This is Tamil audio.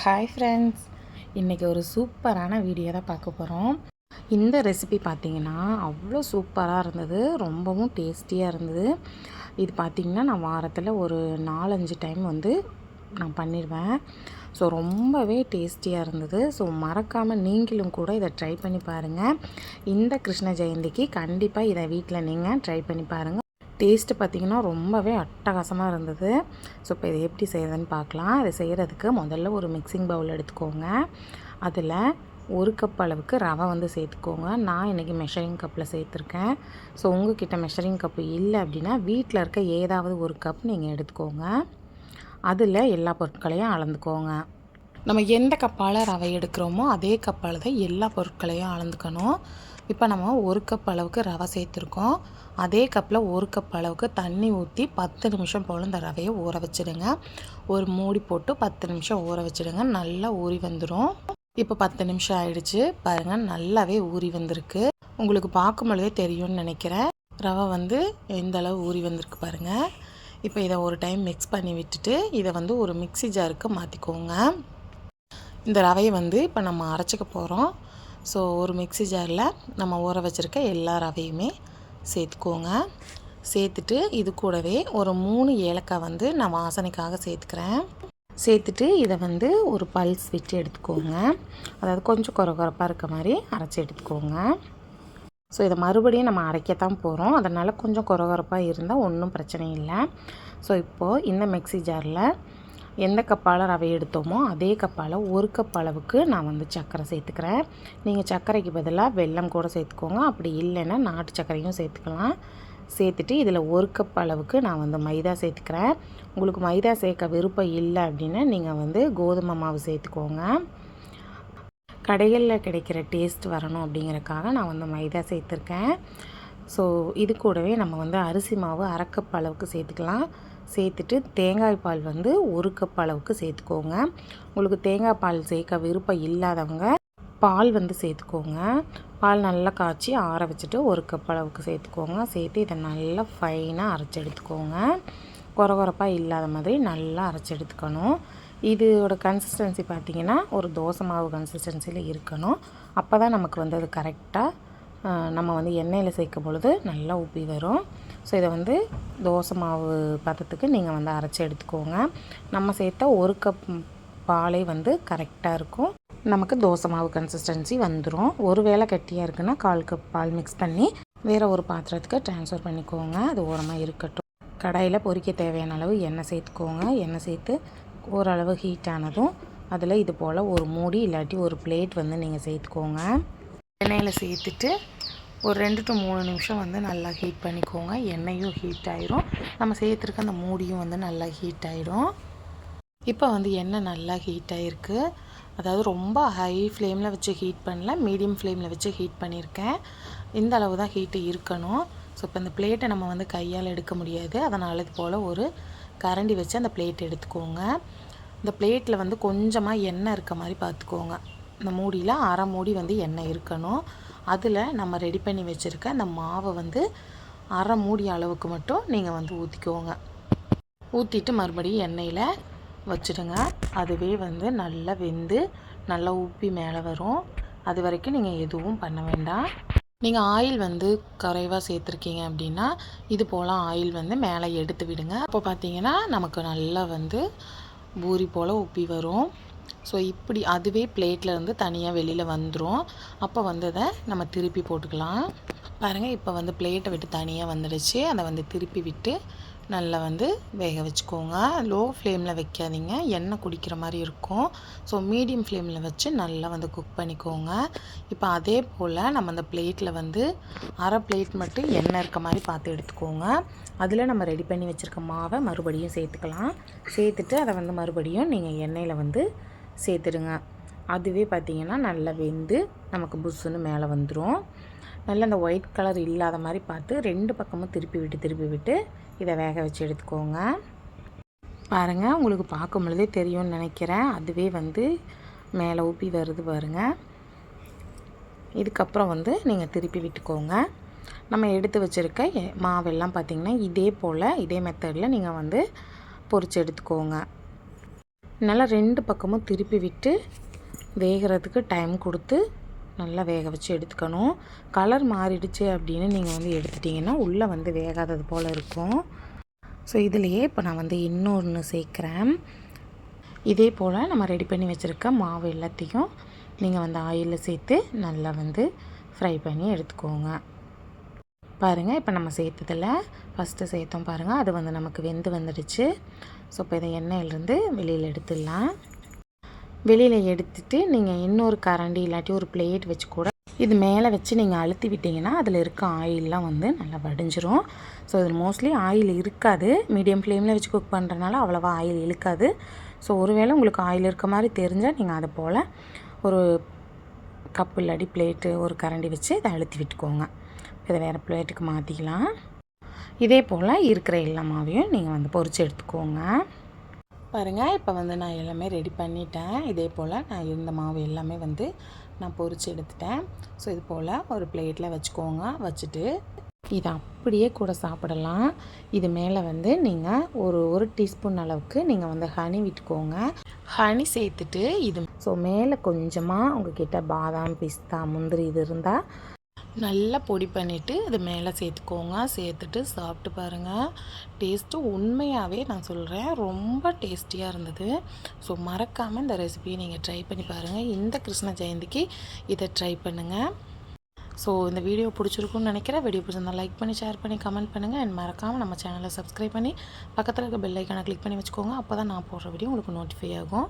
ஹாய் ஃப்ரெண்ட்ஸ் இன்றைக்கி ஒரு சூப்பரான வீடியோ தான் பார்க்க போகிறோம் இந்த ரெசிபி பார்த்தீங்கன்னா அவ்வளோ சூப்பராக இருந்தது. ரொம்பவும் டேஸ்டியாக இருந்தது. இது பார்த்திங்கன்னா நான் வாரத்தில் ஒரு நாலஞ்சு டைம் வந்து நான் பண்ணிடுவேன். ஸோ ரொம்பவே டேஸ்டியாக இருந்தது. ஸோ மறக்காமல் நீங்களும் கூட இதை ட்ரை பண்ணி பாருங்கள் இந்த கிருஷ்ண ஜெயந்திக்கு கண்டிப்பாக இதை வீட்டில் நீங்கள் ட்ரை பண்ணி பாருங்கள் டேஸ்ட்டு பார்த்திங்கன்னா ரொம்பவே அட்டகாசமாக இருந்தது. ஸோ இப்போ இதை எப்படி செய்கிறதுன்னு பார்க்கலாம். இதை செய்கிறதுக்கு முதல்ல ஒரு மிக்சிங் பவுல் எடுத்துக்கோங்க. அதில் ஒரு கப் அளவுக்கு ரவை வந்து சேர்த்துக்கோங்க. நான் இன்றைக்கி மெஷரிங் கப்பில் சேர்த்துருக்கேன். ஸோ உங்கள்கிட்ட மெஷரிங் கப்பு இல்லை அப்படின்னா வீட்டில் இருக்க ஏதாவது ஒரு கப் நீங்கள் எடுத்துக்கோங்க. அதில் எல்லா பொருட்களையும் அளந்துக்கோங்க. நம்ம எந்த கப்பால் ரவை எடுக்கிறோமோ அதே கப்பால் தான் எல்லா பொருட்களையும் அளந்துக்கணும். இப்போ நம்ம ஒரு கப் அளவுக்கு ரவை சேர்த்துருக்கோம். அதே கப்பில் ஒரு கப் அளவுக்கு தண்ணி ஊற்றி பத்து நிமிஷம் போல் இந்த ரவையை ஊற வச்சுடுங்க. ஒரு மூடி போட்டு பத்து நிமிஷம் ஊற வச்சுடுங்க. நல்லா ஊறி வந்துடும் இப்போ பத்து நிமிஷம் ஆயிடுச்சு. பாருங்கள் நல்லாவே ஊறி வந்திருக்கு. உங்களுக்கு பார்க்கும் பொழுதே தெரியும்னு நினைக்கிறேன். ரவை வந்து எந்த அளவு ஊறி வந்திருக்கு பாருங்கள் இப்போ இதை ஒரு டைம் மிக்ஸ் பண்ணி விட்டுட்டு இதை வந்து ஒரு மிக்சி ஜாருக்கு மாற்றிக்கோங்க இந்த ரவையை வந்து இப்போ நம்ம அரைச்சிக்க போகிறோம் ஸோ ஒரு மிக்சி ஜாரில் நம்ம ஊற வச்சுருக்க எல்லா ரவையுமே சேர்த்துக்கோங்க. சேர்த்துட்டு இது கூடவே ஒரு மூணு ஏலக்காய் வந்து நான் வாசனைக்காக சேர்த்துக்கிறேன். சேர்த்துட்டு இதை வந்து ஒரு பல்ஸ் விட்டு எடுத்துக்கோங்க. அதாவது கொஞ்சம் குறை குறைப்பாக இருக்க மாதிரி அரைச்சி எடுத்துக்கோங்க. ஸோ இதை மறுபடியும் நம்ம அரைக்கத்தான் போகிறோம் அதனால் கொஞ்சம் குறை குறைப்பாக இருந்தால் ஒன்றும் பிரச்சனை இல்லை. ஸோ இப்போது இந்த மிக்சி ஜாரில் எந்த கப்பால் ரவை எடுத்தோமோ அதே கப்பால் ஒரு கப் அளவுக்கு நான் வந்து சர்க்கரை சேர்த்துக்கிறேன். நீங்கள் சர்க்கரைக்கு பதிலாக வெல்லம் கூட சேர்த்துக்கோங்க. அப்படி இல்லைன்னா நாட்டு சர்க்கரையும் சேர்த்துக்கலாம். சேர்த்துட்டு இதில் ஒரு கப் அளவுக்கு நான் வந்து மைதா சேர்த்துக்கிறேன். உங்களுக்கு மைதா சேர்க்க விருப்பம் இல்லை அப்படின்னா நீங்கள் வந்து கோதுமை மாவு சேர்த்துக்கோங்க. கடைகளில் கிடைக்கிற டேஸ்ட் வரணும் அப்படிங்கிறக்காக நான் வந்து மைதா சேர்த்துருக்கேன். ஸோ இது கூடவே நம்ம வந்து அரிசி மாவு அரைக்கப் அளவுக்கு சேர்த்துக்கலாம். சேர்த்துட்டு தேங்காய் பால் வந்து ஒரு கப் அளவுக்கு சேர்த்துக்கோங்க. உங்களுக்கு தேங்காய் பால் சேர்க்க விருப்பம் இல்லாதவங்க பால் வந்து சேர்த்துக்கோங்க. பால் நல்லா காய்ச்சி ஆற வச்சுட்டு ஒரு கப் அளவுக்கு சேர்த்துக்கோங்க. சேர்த்து இதை நல்லா ஃபைனாக அரைச்சி எடுத்துக்கோங்க. குறை இல்லாத மாதிரி நல்லா அரைச்சி எடுத்துக்கணும். இதோட கன்சிஸ்டன்சி பார்த்திங்கன்னா ஒரு தோசை மாவு கன்சிஸ்டன்சியில் இருக்கணும். அப்போ தான் நமக்கு வந்து அது கரெக்டாக நம்ம வந்து எண்ணெயில் சேர்க்கும் பொழுது நல்லா உப்பி வரும். ஸோ இதை வந்து தோசை மாவு பதத்துக்கு நீங்கள் வந்து அரைச்சி எடுத்துக்கோங்க. நம்ம சேர்த்த ஒரு கப் பாலே வந்து கரெக்டாக இருக்கும். நமக்கு தோசை மாவு கன்சிஸ்டன்சி வந்துடும் ஒரு வேளை கட்டியாக இருக்குன்னா கால் கப் பால் மிக்ஸ் பண்ணி வேறு ஒரு பாத்திரத்துக்கு ட்ரான்ஸ்ஃபர் பண்ணிக்கோங்க. அது ஓரமாக இருக்கட்டும். கடாயில் பொறிக்க தேவையான அளவு எண்ணெய் சேர்த்துக்கோங்க. எண்ணெய் சேர்த்து ஓரளவு ஹீட் ஆனதும் அதில் இது போல் ஒரு மூடி இல்லாட்டி ஒரு பிளேட் வந்து நீங்கள் சேர்த்துக்கோங்க. எண்ணெயில் சேர்த்துட்டு ஒரு ரெண்டு டு மூணு நிமிஷம் வந்து நல்லா ஹீட் பண்ணிக்கோங்க. எண்ணெயும் ஹீட் ஆயிரும். நம்ம சேர்த்துருக்க அந்த மூடியும் வந்து நல்லா ஹீட் ஆகிடும் இப்போ வந்து எண்ணெய் நல்லா ஹீட் ஆகிருக்கு அதாவது ரொம்ப ஹை ஃப்ளேமில் வச்சு ஹீட் பண்ணல மீடியம் ஃப்ளேமில் வச்சு ஹீட் பண்ணியிருக்கேன் இந்த அளவு தான் ஹீட்டு இருக்கணும். ஸோ இப்போ இந்த பிளேட்டை நம்ம வந்து கையால் எடுக்க முடியாது. அதனால் இது போல் ஒரு கரண்டி வச்சு அந்த பிளேட் எடுத்துக்கோங்க. இந்த பிளேட்டில் வந்து கொஞ்சமாக எண்ணெய் இருக்க மாதிரி பார்த்துக்கோங்க. இந்த மூடியில் அரை மூடி வந்து எண்ணெய் இருக்கணும். அதில் நம்ம ரெடி பண்ணி வச்சுருக்க அந்த மாவை வந்து அரை மூடி அளவுக்கு மட்டும் நீங்கள் வந்து ஊற்றிக்கோங்க ஊற்றிட்டு மறுபடியும் எண்ணெயில் வச்சுடுங்க. அதுவே வந்து நல்லா வெந்து நல்லா உப்பி மேலே வரும். அது வரைக்கும் நீங்கள் எதுவும் பண்ண வேண்டாம். நீங்கள் ஆயில் வந்து குறைவாக சேர்த்துருக்கீங்க அப்படின்னா இது போல் ஆயில் வந்து மேலே எடுத்து விடுங்க. அப்போ பார்த்தீங்கன்னா நமக்கு நல்லா வந்து பூரி போல் உப்பி வரும். ஸோ இப்படி அதுவே பிளேட்டில் இருந்து தனியாக வெளியில் வந்துடும் அப்போ வந்து அதை நம்ம திருப்பி போட்டுக்கலாம். பாருங்கள் இப்போ வந்து பிளேட்டை விட்டு தனியாக வந்துடுச்சு. அதை வந்து திருப்பி விட்டு நல்லா வந்து வேக வச்சுக்கோங்க. லோ ஃப்ளேமில் வைக்காதீங்க. எண்ணெய் குடிக்கிற மாதிரி இருக்கும். ஸோ மீடியம் ஃப்ளேமில் வச்சு நல்லா வந்து குக் பண்ணிக்கோங்க. இப்போ அதே போல் நம்ம அந்த பிளேட்டில் வந்து அரை பிளேட் மட்டும் எண்ணெய் இருக்க மாதிரி பார்த்து எடுத்துக்கோங்க. அதில் நம்ம ரெடி பண்ணி வச்சுருக்க மாவை மறுபடியும் சேர்த்துக்கலாம். சேர்த்துட்டு அதை வந்து மறுபடியும் நீங்கள் எண்ணெயில் வந்து சேர்த்துடுங்க. அதுவே பார்த்திங்கன்னா நல்லா வெந்து நமக்கு புஷ்ஷுன்னு மேலே வந்துடும் நல்லா அந்த ஒயிட் கலர் இல்லாத மாதிரி பார்த்து ரெண்டு பக்கமும் திருப்பி விட்டு திருப்பி விட்டு இதை வேக வச்சு எடுத்துக்கோங்க. பாருங்கள் உங்களுக்கு பார்க்கும் பொழுதே தெரியும்னு நினைக்கிறேன். அதுவே வந்து மேலே ஊப்பி வருது பாருங்கள் இதுக்கப்புறம் வந்து நீங்கள் திருப்பி விட்டுக்கோங்க. நம்ம எடுத்து வச்சுருக்க மாவெல்லாம் பார்த்திங்கன்னா இதே போல் இதே மெத்தடில் நீங்கள் வந்து பொறிச்சு எடுத்துக்கோங்க. நல்லா ரெண்டு பக்கமும் திருப்பி விட்டு வேகிறதுக்கு டைம் கொடுத்து நல்லா வேக வச்சு எடுத்துக்கணும். கலர் மாறிடுச்சு அப்படின்னு நீங்கள் வந்து எடுத்துட்டிங்கன்னா உள்ளே வந்து வேகாதது போல் இருக்கும். ஸோ இதுலேயே இப்போ நான் வந்து இன்னொன்று சேர்க்குறேன். இதே போல் நம்ம ரெடி பண்ணி வச்சுருக்க மாவு எல்லாத்தையும் நீங்கள் வந்து ஆயிலில் சேர்த்து நல்லா வந்து ஃப்ரை பண்ணி எடுத்துக்கோங்க. பாருங்கள் இப்போ நம்ம சேர்த்ததில் ஃபஸ்ட்டு சேர்த்தோம் பாருங்கள் அது வந்து நமக்கு வெந்து வந்துடுச்சு. ஸோ இப்போ இதை எண்ணெயிலேருந்து வெளியில் எடுத்துடலாம். வெளியில் எடுத்துட்டு நீங்கள் இன்னொரு கரண்டி இல்லாட்டி ஒரு பிளேட் வச்சு கூட இது மேலே வச்சு நீங்கள் அழுத்தி விட்டிங்கன்னா அதில் இருக்க ஆயிலெலாம் வந்து நல்லா வடிஞ்சிரும். ஸோ இதில் மோஸ்ட்லி ஆயில் இருக்காது. மீடியம் ஃப்ளேமில் வச்சு குக் பண்ணுறதுனால அவ்வளோவா ஆயில் இழுக்காது. ஸோ ஒருவேளை உங்களுக்கு ஆயில் இருக்க மாதிரி தெரிஞ்சால் நீங்கள் அதை போல் ஒரு கப்பு இல்லாடி பிளேட்டு ஒரு கரண்டி வச்சு இதை அழுத்தி விட்டுக்கோங்க. இதை வேறு பிளேட்டுக்கு மாற்றிக்கலாம் இதே போல் இருக்கிற எல்லா மாவையும் நீங்கள் வந்து பொரித்து எடுத்துக்கோங்க. பாருங்கள் இப்போ வந்து நான் எல்லாமே ரெடி பண்ணிட்டேன். இதே போல் நான் இருந்த மாவு எல்லாமே வந்து நான் பொரித்து எடுத்துட்டேன். ஸோ இது போல் ஒரு பிளேட்டில் வச்சுக்கோங்க. வச்சுட்டு இதை அப்படியே கூட சாப்பிடலாம். இது மேலே வந்து நீங்கள் ஒரு ஒரு டீஸ்பூன் அளவுக்கு நீங்கள் வந்து ஹனி விட்டுக்கோங்க. ஹனி சேர்த்துட்டு இது ஸோ மேலே கொஞ்சமாக உங்ககிட்ட பாதாம் பிஸ்தா முந்திரி இது இருந்தால் நல்லா பொடி பண்ணிவிட்டு அது மேலே சேர்த்துக்கோங்க. சேர்த்துட்டு சாப்பிட்டு பாருங்கள் டேஸ்ட்டு உண்மையாகவே நான் சொல்கிறேன் ரொம்ப டேஸ்டியாக இருந்தது. ஸோ மறக்காமல் இந்த ரெசிபியை நீங்கள் ட்ரை பண்ணி பாருங்கள் இந்த கிருஷ்ண ஜெயந்திக்கு இதை ட்ரை பண்ணுங்கள் ஸோ இந்த வீடியோ பிடிச்சிருக்குன்னு நினைக்கிறேன். வீடியோ பிடிச்சிருந்தா லைக் பண்ணி ஷேர் பண்ணி கமெண்ட் பண்ணுங்கள் அண்ட் மறக்காமல் நம்ம சேனலை சப்ஸ்கிரைப் பண்ணி பக்கத்தில் இருக்க பெல் ஐக்கானை கிளிக் பண்ணி வச்சுக்கோங்க. அப்போ தான் நான் போடுற வீடியோ உங்களுக்கு நோட்டிஃபை ஆகும்.